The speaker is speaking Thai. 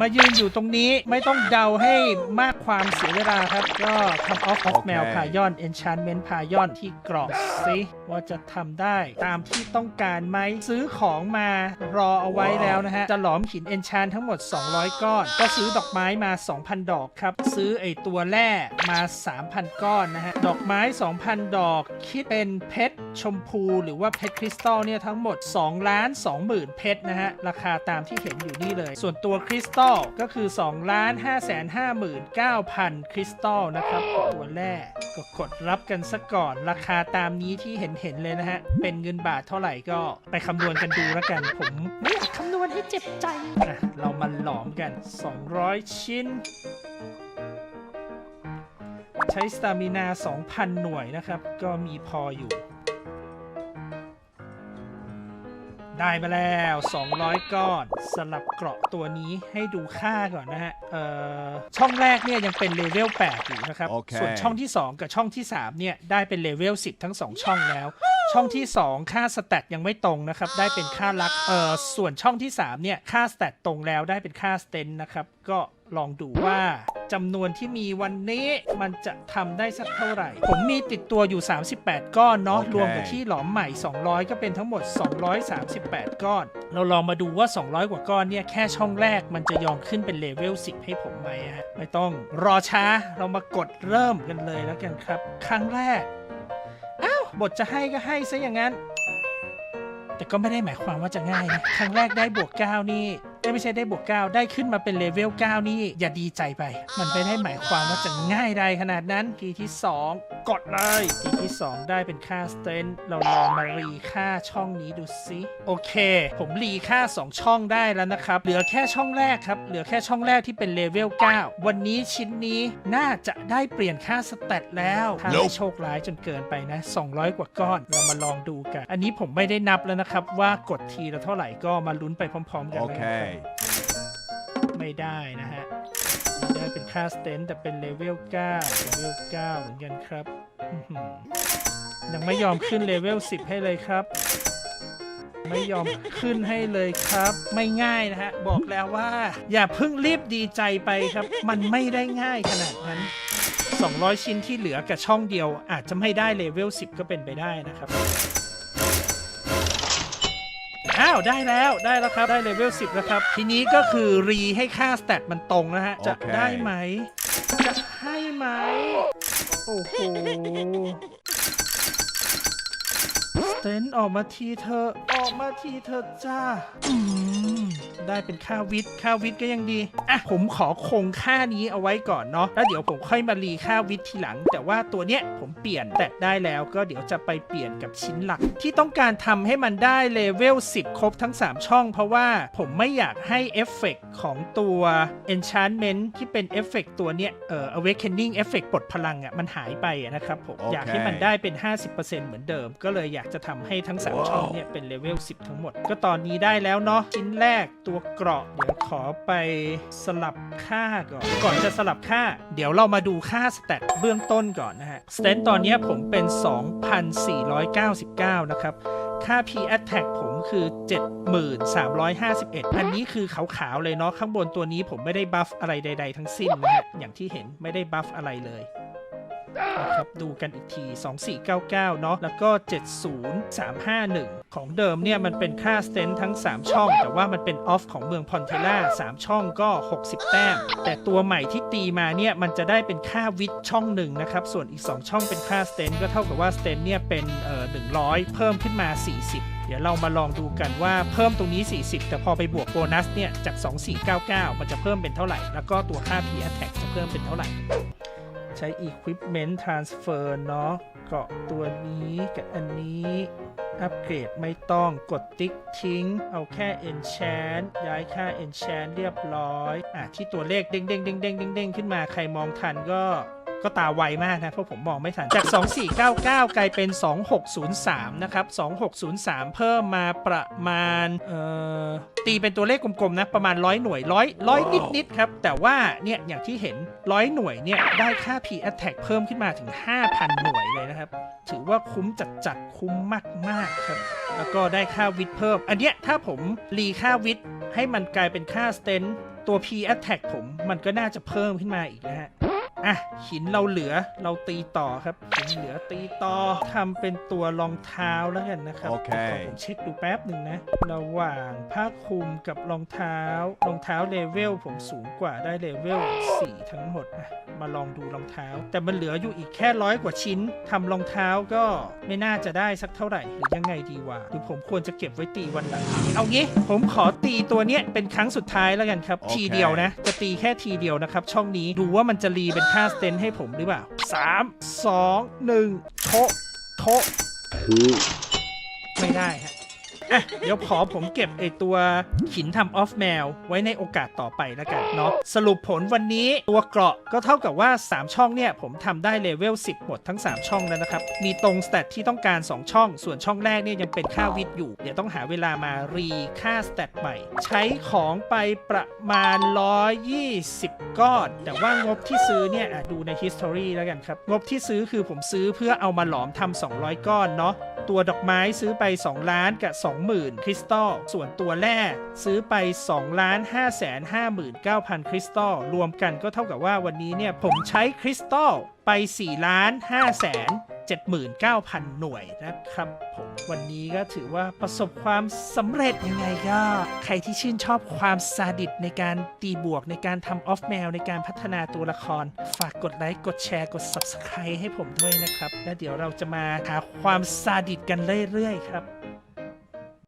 มายืนอยู่ตรงนี้ไม่ต้องเดาให้มากความเสียเวลาครับ ก็ทำออฟออฟแมวพายอนเอนชานเมนต์พายอนที่กรอบซิว่าจะทำได้ตามที่ต้องการไหมซื้อของมารอเอาไว้แล้วนะฮะ จะหลอมหินเอนชานทั้งหมด 200 ก้อน ก็ซื้อดอกไม้มา 2,000 ดอกครับ ซื้อไอตัวแร่มา 3,000 ก้อนนะฮะ ดอกไม้ 2,000 ดอก คิดเป็นเพชรชมพูหรือว่าเพชรคริสตัลเนี่ยทั้งหมด2ล้าน20,000 เพชรนะฮะ ราคาตามที่เห็นอยู่นี่เลย ส่วนตัวคริสตัลก็คือ 2 ล้าน559,000 คริสตัลนะครับตัวแร่ก็กดรับกันซะก่อน ราคาตามนี้ที่เห็นเห็นๆเลยนะฮะ เป็นเงินบาทเท่าไหร่ก็ไปคำนวณกันดูแล้วกัน ผมไม่อยากคำนวณให้เจ็บใจอะเรามาหลอมกัน 200 ชิ้น ใช้สตามินา 2,000 หน่วยนะครับ ก็มีพออยู่ ได้มาแล้ว 200 ก้อนสลับเกราะตัวนี้ให้ดูค่าก่อนนะฮะเอ่อช่องแรกเนี่ยยังเป็นเลเวล8อยู่นะครับโอเคส่วนช่องที่ 2 กับช่องที่ 3 เนี่ย ได้เป็นเลเวล10 ทั้ง 2 ช่องแล้ว ช่องที่ 2 ค่าสแตทยังไม่ตรงนะครับ ได้เป็นค่าลักเอ่อส่วนช่องที่ 3 เนี่ย ค่าสแตทตรงแล้วได้เป็นค่าสเตนนะครับก็ ลองดูว่าจำนวนที่มีวันนี้มันจะทำได้สักเท่าไหร่ ผมมีติดตัวอยู่ 38 ก้อนเนาะโอเครวมกับที่หลอมใหม่ 200 ก็เป็นทั้งหมด 238 ก้อน เราลองมาดูว่า 200 กว่าก้อนเนี่ย แค่ช่องแรกมันจะยอมขึ้นเป็นเลเวล 10 ให้ผมไหมฮะ ไม่ต้องรอช้า เรามากดเริ่มกันเลยแล้วกันครับ ครั้งแรก อ้าว บทจะให้ก็ให้ซะอย่างนั้น แต่ก็ไม่ได้หมายความว่าจะง่ายนะ ครั้งแรกได้บวก 9 นี่ เอ้ยไม่ใช่ได้บวก 9 ได้ขึ้นมาเป็นเลเวล 9 นี่อย่าดีใจไป มันไม่ได้หมายความว่าจะง่ายได้ขนาดนั้นทีที่ 2 กดเลยทีที่ 2 ได้เป็นค่าสเตนเราลองมารีค่าช่องนี้ดูสิโอเค ผมรีค่า 2 ช่องได้แล้วนะครับ เหลือแค่ช่องแรกครับ เหลือแค่ช่องแรกที่เป็นเลเวล 9 วันนี้ชิ้นนี้น่าจะได้เปลี่ยนค่าสเตตแล้วถ้าไม่โชคร้ายจนเกินไปนะ 200 กว่าก้อนเรามาลองดูกัน อันนี้ผมไม่ได้นับแล้วนะครับว่ากดทีละเท่าไหร่ก็มาลุ้นไปพร้อม ๆ กันแล้ว ไม่ได้นะฮะได้เป็นค่าสเตนแต่เป็นเลเวล9เลเวล9เหมือนกันครับยังไม่ยอมขึ้นเลเวล10 ให้เลยครับ ไม่ยอมขึ้นให้เลยครับ ไม่ง่ายนะฮะ บอกแล้วว่า อย่าเพิ่งรีบดีใจไปครับ มันไม่ได้ง่ายขนาดนั้น 200 ชิ้นที่เหลือกับช่องเดียว อาจจะไม่ได้เลเวล10 ก็เป็นไปได้นะครับ อ้าวได้แล้วได้แล้วครับ ได้เลเวล10แล้วครับ ทีนี้ก็คือรีให้ค่าสเตตมันตรงนะฮะ จะโอเค ได้ไหม จะให้ไหม โอ้โหสเตนออกมาทีเธอะออกมาทีเธอะจ้าอืม ได้เป็นค่าวิทย์ค่าวิทย์ก็ยังดี อะ ผมขอคงค่านี้เอาไว้ก่อนเนาะแล้วเดี๋ยวผมค่อยมารีค่าวิทย์ทีหลัง แต่ว่าตัวเนี้ยผมเปลี่ยนแตะได้แล้วก็เดี๋ยวจะไปเปลี่ยนกับชิ้นหลัก ที่ต้องการทำให้มันได้เลเวล10 ครบทั้ง 3 ช่อง เพราะว่าผมไม่อยากให้เอฟเฟกต์ของตัว enchantment ที่เป็นเอฟเฟกต์ตัวเนี้ยเอ่อ awakening เอฟเฟกต์ปลดพลังอะมันหายไปอะนะครับผมโอเคอยากให้มันได้เป็น 50%เหมือนเดิม ก็เลยอยากจะทำให้ทั้ง 3 ช่องเนี่ยเป็นเลเวล10 ทั้งหมด ก็ตอนนี้ได้แล้วเนาะชิ้นแรกตัวเกราะเดี๋ยวขอไปสลับค่าก่อน ก่อนจะสลับค่า เดี๋ยวเรามาดูค่าสเตตเบื้องต้นก่อนนะฮะสเตตตอนนี้ผมเป็น 2,499 นะครับ ค่า P attack ผมคือ 7351 อันนี้คือขาวๆเลยเนาะข้างบนตัวนี้ผมไม่ได้บัฟอะไรใด ๆ ทั้งสิ้นนะฮะอย่างที่เห็นไม่ได้บัฟอะไรเลย นะครับดูกันอีกที 2499 เนาะแล้วก็ 70351 ของเดิมเนี่ยมันเป็นค่าสเตนทั้ง 3 ช่อง แต่ว่ามันเป็นออฟของเมืองพอนเทล่า3ช่องก็ 60 แต้ม แต่ตัวใหม่ที่ตีมาเนี่ยมันจะได้เป็นค่าวิทช่องหนึ่งนะครับ ส่วนอีก 2 ช่องเป็นค่าสเตนก็เท่ากับว่าสเตนเนี่ยเป็นเอ่อ100 เพิ่มขึ้นมา 40เดี๋ยวเรามาลองดูกันว่าเพิ่มตรงนี้ 40 แต่พอไปบวกโบนัสเนี่ย จาก 2499 มันจะเพิ่มเป็นเท่าไหร่ แล้วก็ตัวค่า P attack จะเพิ่มเป็นเท่าไหร่ ใช้ equipment transfer เนาะเกาะตัวนี้กับอันนี้ อัปเกรดไม่ต้องกดติ๊กทิ้ง เอาแค่ enchant ย้ายค่า enchant เรียบร้อย อะ ที่ตัวเลขเด้งเด้งเด้งเด้งเด้งเด้งขึ้นมาใครมองทันก็ ก็ตาไวมากนะ เพราะผมมองไม่ทัน จาก 2499 กลายเป็น 2603 นะครับ 2603 เพิ่มมาประมาณเอ่อตีเป็นตัวเลขกลมๆนะ ประมาณ 100 หน่วย 100 100 นิดๆครับ แต่ว่าเนี่ยอย่างที่เห็น 100 หน่วยเนี่ยได้ค่า P attack เพิ่มขึ้นมาถึง 5,000 หน่วยเลยนะครับ ถือว่าคุ้มจัดๆคุ้มมากๆครับ แล้วก็ได้ค่าวิทย์เพิ่ม อันเนี้ยถ้าผมรีค่าวิทย์ให้มันกลายเป็นค่าสเตนตัว P attack ผมมันก็น่าจะเพิ่มขึ้นมาอีกนะฮะ อะหินเราเหลือเราตีต่อครับหินเหลือตีต่อทำเป็นตัวรองเท้าแล้วกันนะครับโอเคขอผมเช็คดูแป๊บหนึ่งนะระหว่างผ้าคลุมกับรองเท้ารองเท้าเลเวลผมสูงกว่าได้เลเวล4ทั้งหมดอะมาลองดูรองเท้า แต่มันเหลืออยู่อีกแค่ร้อยกว่าชิ้นทำรองเท้าก็ไม่น่าจะได้สักเท่าไหร่หรือยังไงดีวะหรือผมควรจะเก็บไว้ตีวันหลังเอางี้ผมขอตีตัวเนี้ยเป็นครั้งสุดท้ายแล้วกันครับโอเคทีเดียวนะ จะตีแค่ทีเดียวนะครับ ช่องนี้ดูว่ามันจะรีเป็นค่าสเตนให้ผมหรือเปล่า 3 2 1โทะโทะไม่ได้ฮะ อะเดี๋ยวขอผมเก็บไอตัวหินทำออฟแมวไว้ในโอกาสต่อไปแล้วกันเนาะสรุปผลวันนี้ตัวเกราะก็เท่ากับว่า 3 ช่องเนี่ย ผมทำได้เลเวล 10 หมดทั้ง 3 ช่องแล้วนะครับ มีตรงสเตตที่ต้องการ 2 ช่อง ส่วนช่องแรกเนี่ยยังเป็นค่าวิทย์อยู่ เดี๋ยวต้องหาเวลามารีค่าสเตตใหม่ ใช้ของไปประมาณ 120 ก้อน แต่ว่างบที่ซื้อเนี่ยดูใน history แล้วกันครับงบที่ซื้อคือผมซื้อเพื่อเอามาหลอมทำ200 ก้อนเนาะ ตัวดอกไม้ซื้อไป 2 ล้านกับ 20,000 คริสตัล ส่วนตัวแร่ซื้อไป 2 ล้าน5แสน59,000 คริสตัล รวมกันก็เท่ากับว่าวันนี้เนี่ยผมใช้คริสตัลไป 4 ล้าน5แสน 79,000 หน่วยนะครับผมวันนี้ก็ถือว่าประสบความสำเร็จยังไงก็ ใครที่ชื่นชอบความซาดิสในการตีบวกในการทำออฟแมวในการพัฒนาตัวละคร ฝากกดไลค์ กดแชร์ กด Subscribe ให้ผมด้วยนะครับ และเดี๋ยวเราจะมาหาความซาดิสกันเรื่อยๆครับ